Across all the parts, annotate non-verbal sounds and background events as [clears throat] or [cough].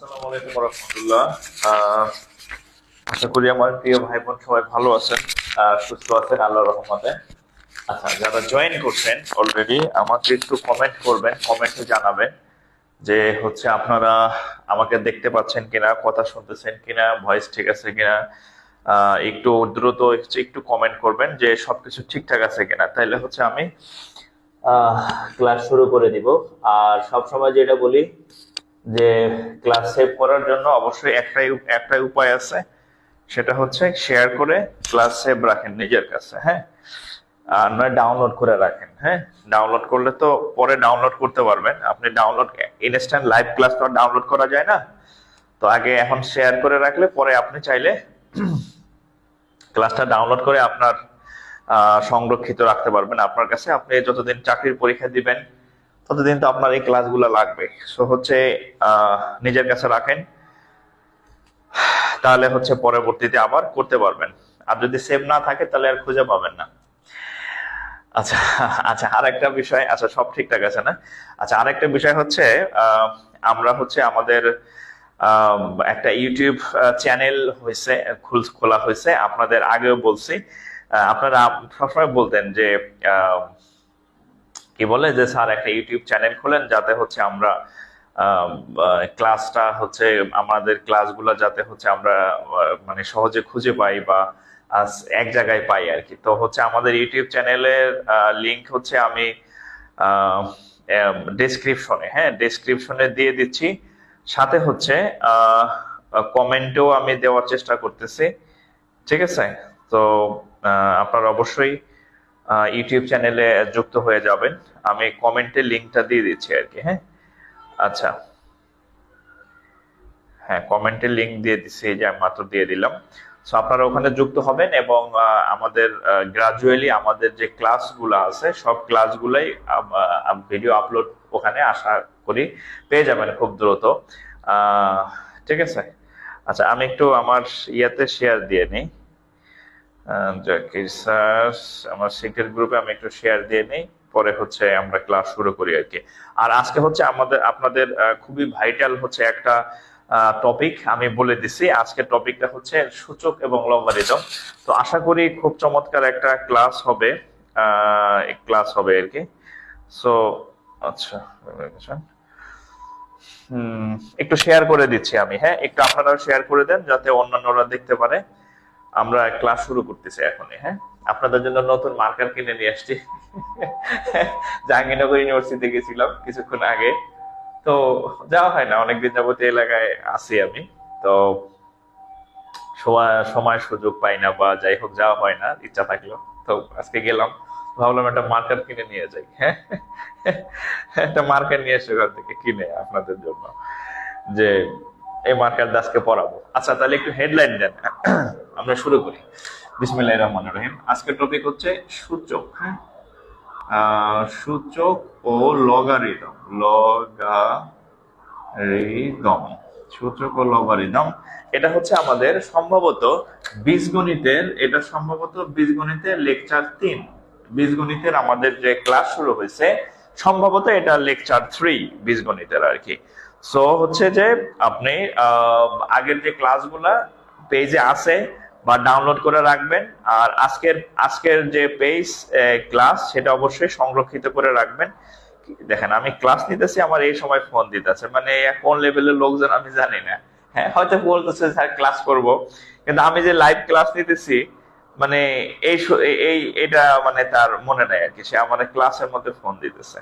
আসসালামু আশা করি আমার প্রিয় ভাই বোন সবাই ভালো আছেন সুস্থ আছেন, আল্লাহর রহমতে। আচ্ছা যারা জয়েন করছেন অলরেডি আমাকে একটু কমেন্ট করবেন কমেন্টে জানাবেন যে হচ্ছে আপনারা আমাকে দেখতে পাচ্ছেন কিনা, কথা শুনতেছেন কিনা ভয়েস ঠিক আছে কিনা একটু দ্রুত একটু কমেন্ট করবেন যে সবকিছু ঠিকঠাক আছে কিনা। তাইলে হচ্ছে আমি ক্লাস শুরু করে দিব। আর সব সময় যেটা বলি যে ক্লাস সেভ করার জন্য অবশ্যই একটাই একটাই উপায় আছে। সেটা হচ্ছে শেয়ার করে ক্লাস সেভ রাখেন নিজের কাছে হ্যাঁ? আর নয় ডাউনলোড করে রাখেন হ্যাঁ? ডাউনলোড করলে তো পরে ডাউনলোড করতে পারবেন। আপনি ডাউনলোড ইনস্ট্যান্ট লাইভ ক্লাস তো ডাউনলোড করা যায় না। তো আগে এখন শেয়ার করে রাখলে পরে আপনি চাইলে [clears throat] ক্লাসটা ডাউনলোড করে আপনার সংরক্ষিত রাখতে পারবেন। আপনার কাছে আপনি যতদিন চাকরির পরীক্ষা দিবেন ততদিন তো আপনার এই ক্লাসগুলো লাগবে। সো হচ্ছে নিজের কাছে রাখেন। তাহলে হচ্ছে পরবর্তীতে আবার করতে পারবেন। আর যদি সেভ না থাকে তাহলে আর খুঁজে পাবেন না। আচ্ছা আচ্ছা আর একটা বিষয় আচ্ছা সব ঠিকঠাক আছে না? আচ্ছা আরেকটা বিষয় হচ্ছে আমরা হচ্ছে আমাদের আম, একটা ইউটিউব চ্যানেল হয়েছে খুল- হয়েছে আপনাদের আগেও বলছি। আপনারা সবসময় বলতেন যে কি বলে যে, স্যার, একটা ইউটিউব চ্যানেল খোলেন যাতে হচ্ছে আমরা ক্লাসটা হচ্ছে, আমাদের ক্লাসগুলো যাতে হচ্ছে আমরা মানে সহজে খুঁজে পাই বা এক জায়গায় পাই আর কি তো হচ্ছে আমাদের ইউটিউব চ্যানেলের লিংক হচ্ছে আমি ডেসক্রিপশনে হ্যাঁ ডেসক্রিপশনে দিয়ে দিচ্ছি। সাথে হচ্ছে কমেন্টও আমি দেওয়ার চেষ্টা করতেছি। ঠিক আছে? তো আপনারা অবশ্যই ইউটিউব চ্যানেলে যুক্ত হয়ে যাবেন। আমি কমেন্টে লিঙ্কটা দিয়ে দিচ্ছি আর কি হ্যাঁ? আচ্ছা। হ্যাঁ কমেন্টে লিঙ্ক দিয়ে দিচ্ছি যে আমি মাত্র দিয়ে দিলাম। সো আপনারা ওখানে যুক্ত হবেন এবং আমাদের গ্রাজুয়ালি আমাদের যে ক্লাসগুলো আছে, সব ক্লাসগুলাই ভিডিও আপলোড ওখানে আশা করি পেয়ে যাবেন খুব দ্রুত। ঠিক আছে? আচ্ছা আমি একটু আমার ইয়াতে শেয়ার দিয়ে নিই। জাকির স্যার, আমার সিক্রেট গ্রুপে আমি একটু শেয়ার দিয়ে নিই, পরে হচ্ছে আমরা ক্লাস শুরু করি আর কি। আর আজকে হচ্ছে আমাদের, আপনাদের খুবই ভাইটাল হচ্ছে একটা টপিক আমি বলে দিছি। আজকের টপিকটা হচ্ছে সূচক এবং লগারিদম তো আশা করি খুব চমৎকার একটা ক্লাস হবে ক্লাস হবে আর কি। সো আচ্ছা একটু শেয়ার করে দিচ্ছি আমি হ্যাঁ? একটু আপনারাও শেয়ার করে দেন, যাতে অন্যান্যরা দেখতে পারে। আমরা ক্লাস শুরু করতেছি এখন হ্যাঁ? আপনাদের জন্য নতুন মার্কার কিনে নিয়ে আসছি। জাহাঙ্গীরনগর ইউনিভার্সিটিতে গেছিলাম কিছুক্ষণ আগে। তো যাওয়া হয় না, অনেকদিন যাবত এলাকায় আছি আমি। তো সময় সুযোগ পাই না বা যাই হোক, যাওয়া হয় না, ইচ্ছা থাকল। তো আজকে গেলাম, ভাবলাম একটা মার্কার কিনে নিয়ে যাই হ্যাঁ? একটা মার্কার নিয়ে এসে ওখান থেকে কিনে আপনাদের জন্য। যে এই মার্কার দাসকে পড়াবো। আচ্ছা তাহলে একটু হেডলাইন দেন। আমরা শুরু করি। বিসমিল্লাহ রহমান রহিম। আজকের টপিক হচ্ছে সূচক। হ্যাঁ? সূচক ও লগারিদম। লগারিদম। সূচক ও লগারিদম। এটা হচ্ছে আমাদের সম্ভবত বীজগণিতের, এটা সম্ভবত বীজগণিতের লেকচার তিন। বীজগণিতের আমাদের যে ক্লাস শুরু হয়েছে, সম্ভবত এটা লেকচার থ্রি বীজগণিতের আর কি। সো হচ্ছে যে আপনি আগের যে ক্লাসগুলা পেজে আছে বা ডাউনলোড করে রাখবেন, আর আজকের আজকের যে পেজ ক্লাস, সেটা অবশ্যই সংরক্ষিত করে রাখবেন। দেখেন, আমি ক্লাস নিতেছি, আমার এই সময় ফোন দিতেছে। মানে কোন লেভেলের লোকজন আমি জানি না। হ্যাঁ হয়তো বলতেছে, স্যার, ক্লাস করব। কিন্তু আমি যে লাইভ ক্লাস নিতেছি মানে এই এই- এটা মানে তার মনে নাই আর কি। সে আমার ক্লাসের মধ্যে ফোন দিতেছে।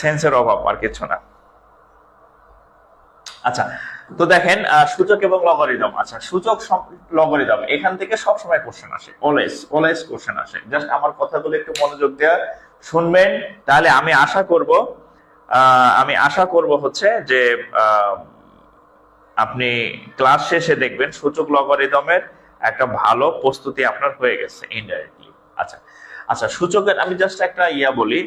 সেন্সের অভাব আর কিছু না। আচ্ছা তো দেখেন সূচক এবং লগারিদম আচ্ছা সূচক লগারিদম এখান থেকে সব সময় কোশ্চেন আসে অলওয়েজ অলওয়েজ কোশ্চেন আসে। জাস্ট আমার কথাগুলো একটু মনোযোগ দেওয়া শুনবেন, তাহলে আমি আশা করব আমি আশা করব হচ্ছে যে আপনি ক্লাস শেষে দেখবেন সূচক লগারিদমের একটা ভালো প্রস্তুতি আপনার হয়ে গেছে ইনডাইরেক্টলি আচ্ছা আচ্ছা সূচকের, আমি জাস্ট একটা ইয়া বলি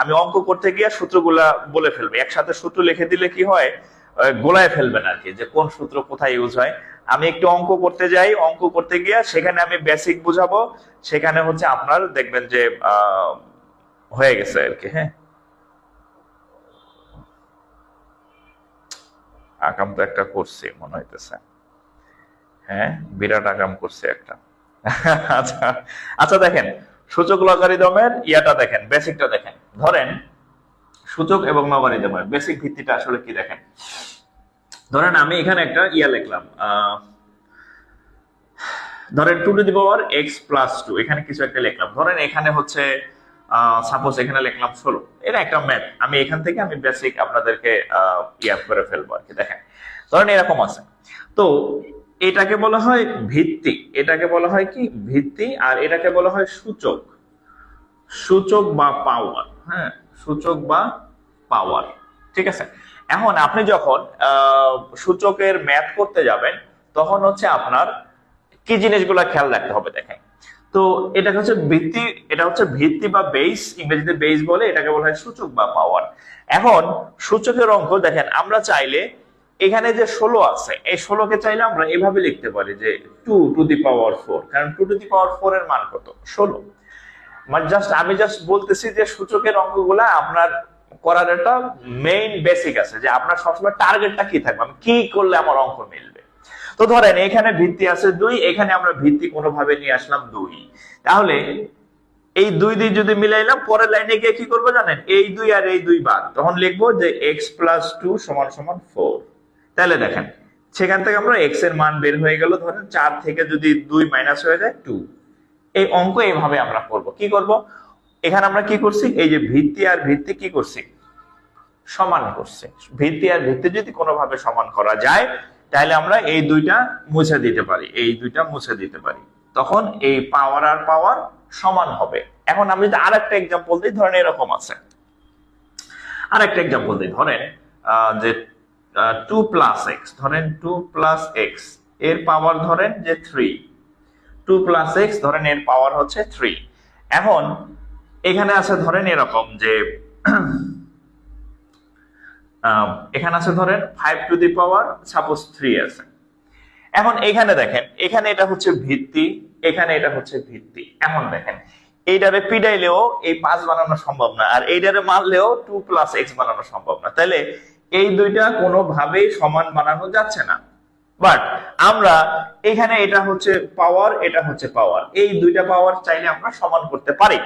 আমি অঙ্ক করতে গিয়ে সূত্রগুলা বলে ফেলব। একসাথে সূত্র লিখে দিলে কি হয়? গোলায় ফেলবেন আর কি যে কোন সূত্র কোথায় ইউজ হয়। আমি একটু অঙ্ক করতে যাই, অঙ্ক করতে গিয়ে সেখানে আমি বেসিক বুঝাবো। সেখানে হচ্ছে আপনার, দেখবেন যে হয়ে গেছে আর কি হ্যাঁ? আকাম তো একটা করছি, মনে হইতেছে। হ্যাঁ বিরাট আকাম করছে একটা। [laughs] আচ্ছা আচ্ছা দেখেন সূচক লগারিদমের ইয়াটা দেখেন, বেসিকটা দেখেন। ধরেন, সূচক এবং লগারিদমের বেসিক ভিত্তিটা আসলে কি দেখেন? ধরেন আমি এখানে একটা ইয়া লিখলাম ধরেন two to the power x plus two এখানে কিছু একটা লিখলাম। ধরেন এখানে হচ্ছে সাপোজ এখানে লিখলাম ষোলো। এটা একটা ম্যাথ আমি এখান থেকে আমি বেসিক আপনাদেরকে ইয়া করে ফেলব আর কি, দেখেন। ধরেন এরকম আছে। তো এটাকে বলা হয় ভিত্তি। এটাকে বলা হয় কি? ভিত্তি, আর এটাকে বলা হয় সূচক। সূচক বা পাওয়ার হ্যাঁ? সূচক বা পাওয়ার ঠিক আছে? এখন আপনি যখন সূচকের ম্যাথ করতে যাবেন, তখন হচ্ছে আপনার কি জিনিসগুলো খেয়াল রাখতে হবে দেখেন। তো এটা হচ্ছে ভিত্তি, এটা হচ্ছে ভিত্তি বা বেস ইংরেজিতে বেস বলে এটাকে বলা হয় সূচক বা পাওয়ার এখন সূচকের অঙ্ক দেখেন, আমরা চাইলে এখানে যে ষোলো আছে, এই ষোলোকে চাইলে আমরা এভাবে লিখতে পারি যে two to the power four কারণ two to the power four এর মান কত? ষোলো। মানে জাস্ট আমি জাস্ট বলতেছি যে সূচকের অঙ্কগুলা আপনার করার একটা মেইন বেসিক আছে, যে আপনার সবসময় টার্গেটটা কি থাকবে? আমি কি করলে আমার অঙ্ক মিলবে? তো ধরেন এখানে ভিত্তি আছে দুই, এখানে আমরা ভিত্তি কোনোভাবে নিয়ে আসলাম দুই। তাহলে এই দুই দুই যদি মিলাইলাম পরের লাইনে গিয়ে কি করব জানেন? এই দুই আর এই দুই বাদ। তখন লিখব যে এক্স প্লাস টু সমান সমান ফোর তাহলে দেখেন, সেখান থেকে আমরা এক্সের মান বের হয়ে গেল, ধরেন চার থেকে যদি দুই মাইনাস হয়ে যায় টু এই অঙ্ক এইভাবে আমরা করব। কি করব? এখানে আমরা কি করছি? এই যে ভিত্তি আর ভিত্তি কি করছি? সমান করছে। ভিত্তি আর ভিত্তি যদি কোনোভাবে সমান করা যায়, তাহলে আমরা এই দুইটা মুছে দিতে পারি, এই দুইটা মুছে দিতে পারি। তখন এই পাওয়ার আর পাওয়ার সমান হবে। এখন আমি যদি আরেকটা এক্সাম্পল দিই, ধরেন এরকম আছে। আরেকটা এক্সাম্পল দিই, ধরেন যে টু প্লাস এক্স ধরেন টু প্লাস এক্সের পাওয়ার ধরেন যে থ্রি টু প্লাস এক্স ধরেন এর পাওয়ার হচ্ছে থ্রি এখন, এখানে আছে ধরেন এরকম যে [clears throat] এখানে আছে ধরেন five to the power suppose three আছে। এখন এখানে দেখেন, এখানে এটা হচ্ছে ভিত্তি, এখানে এটা হচ্ছে ভিত্তি। এখন দেখেন, এইটারে পিডাইলেও এই পাঁচ বানানো সম্ভব না, আর এইটারে মারলেও টু প্লাস এক্স বানানো সম্ভব না। তাহলে এই দুইটা কোনোভাবেই সমান বানানো যাচ্ছে না। বাট আমরা এখানে এটা হচ্ছে পাওয়ার এটা হচ্ছে পাওয়ার এই দুইটা পাওয়ার চাইলে আমরা সমান করতে পারি।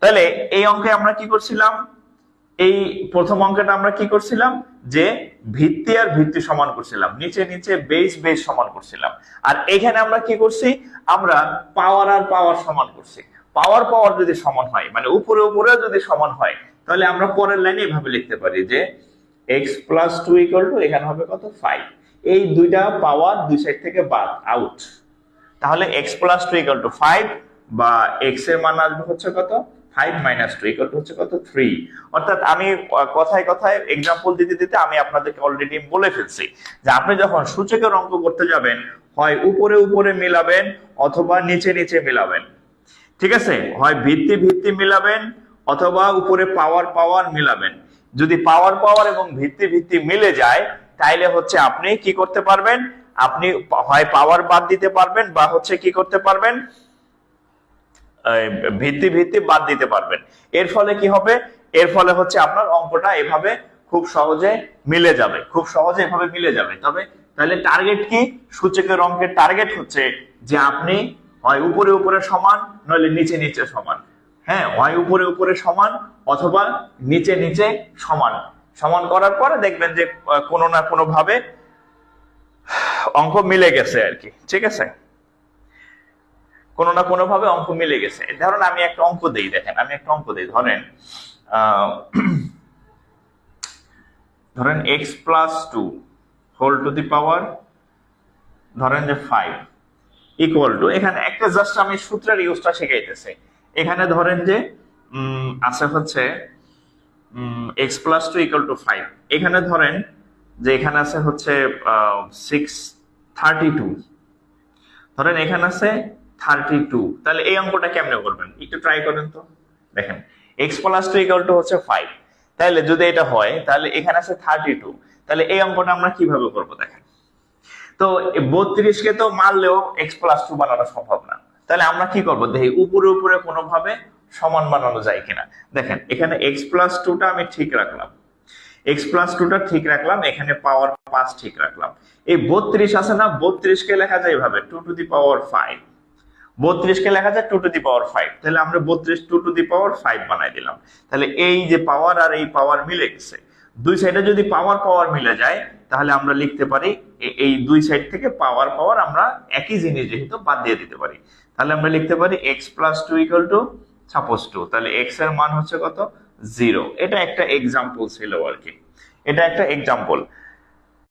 তাহলে এই অঙ্কে আমরা কি করছিলাম? এই প্রথম অঙ্কটা আমরা কি করছিলাম? যে ভিত্তি আর ভিত্তি সমান করছিলাম। নিচে নিচে বেস বেস সমান করছিলাম। আর এখানে আমরা কি করছি? আমরা পাওয়ার আর পাওয়ার সমান করছি। পাওয়ার পাওয়ার যদি সমান হয় মানে উপরে উপরে যদি সমান হয়, তাহলে আমরা পরের লাইনে এভাবে লিখতে পারি যে x plus two equal to এখানে হবে কত? ফাইভ এই দুইটা পাওয়ার দুই সাইড থেকে বাদ আউট তাহলে x plus two equal to five বা এক্সের মান আসবে হচ্ছে কত? Five minus two equal to হচ্ছে কত? থ্রি অর্থাৎ আমি কথায় কথায় এক্সাম্পল দিতে দিতে আমি আপনাদেরকে অলরেডি বলে ফেলছি যে আপনি যখন সূচকের অঙ্ক করতে যাবেন, হয় উপরে উপরে মিলাবেন অথবা নিচে নিচে মিলাবেন। ঠিক আছে? হয় ভিত্তি ভিত্তি মিলাবেন অথবা উপরে পাওয়ার পাওয়ার মিলাবেন। যদি পাওয়ার পাওয়ার এবং ভিত্তি ভিত্তি মিলে যায়, তাইলে হচ্ছে আপনি কি করতে পারবেন? আপনি হয় পাওয়ার বাদ দিতে পারবেন বা হচ্ছে কি করতে পারবেন? ভিত্তি ভিত্তি বাদ দিতে পারবেন। এর ফলে কি হবে? এর ফলে হচ্ছে আপনার অঙ্কটা এভাবে খুব সহজে মিলে যাবে। খুব সহজে এভাবে মিলে যাবে। তবে তাহলে টার্গেট কি? সূচকের অঙ্কের টার্গেট হচ্ছে যে আপনি হয় উপরে উপরে সমান, নইলে নিচে নিচে সমান। হ্যাঁ হয় উপরে উপরে সমান অথবা নিচে নিচে সমান। সমান করার পরে দেখবেন যে কোনো না কোনো ভাবে অঙ্ক মিলে গেছে আর কি। ঠিক আছে? কোনো না কোনো ভাবে অঙ্ক মিলে গেছে। ধরেন আমি একটা অঙ্ক দেই, দেখেন, আমি একটা অঙ্ক দেই। ধরেন ধরেন x plus two whole to the power ধরেন যে ফাইভ ইকুয়াল টু এখানে একটা জাস্ট আমি সূত্রের ইউজটা শিখাইতেছে। এখানে ধরেন যে আছে হচ্ছে x plus two equal to five এখানে ধরেন যে এখানে আছে হচ্ছে সিক্স থার্টি টু ধরেন এখানে আছে থার্টি টু তাহলে এই অঙ্কটা কেমনে করবেন? একটু ট্রাই করেন তো। দেখেন x plus two equal to হচ্ছে ফাইভ তাহলে যদি এটা হয়, তাহলে এখানে আছে থার্টি টু তাহলে এই অঙ্কটা আমরা কীভাবে করব দেখেন? তো বত্রিশকে তো মারলেও এক্স প্লাস টু বানানো সম্ভব না। তাহলে আমরা কি করব? দেখি, উপরে উপরে কোনোভাবে সমান বানানো যায় কিনা। দেখেন, এখানে এক্স প্লাস টুটা আমি ঠিক রাখলাম। এক্স প্লাস টুটা ঠিক রাখলাম, এখানে পাওয়ার পাঁচ ঠিক রাখলাম। এই বত্রিশ আছে না বত্রিশকে লেখা যায় এভাবে two to the power five বত্রিশকে লেখা যায় two to the power five তাহলে আমরা বত্রিশ two to the power five বানাই দিলাম। তাহলে এই যে পাওয়ার আর এই পাওয়ার মিলে গেছে। দুই সাইডে যদি পাওয়ার পাওয়ার মিলে যায়, তাহলে আমরা লিখতে পারি এই দুই সাইড থেকে পাওয়ার পাওয়ার আমরা একই জিনিস যেহেতু বাদ দিয়ে দিতে পারি। তাহলে আমরা লিখতে পারি x plus two equal to suppose two, তাহলে এক্সের মান হচ্ছে কত? জিরো এটা একটা এক্সাম্পল ছিল আর কি। এটা একটা এক্সাম্পল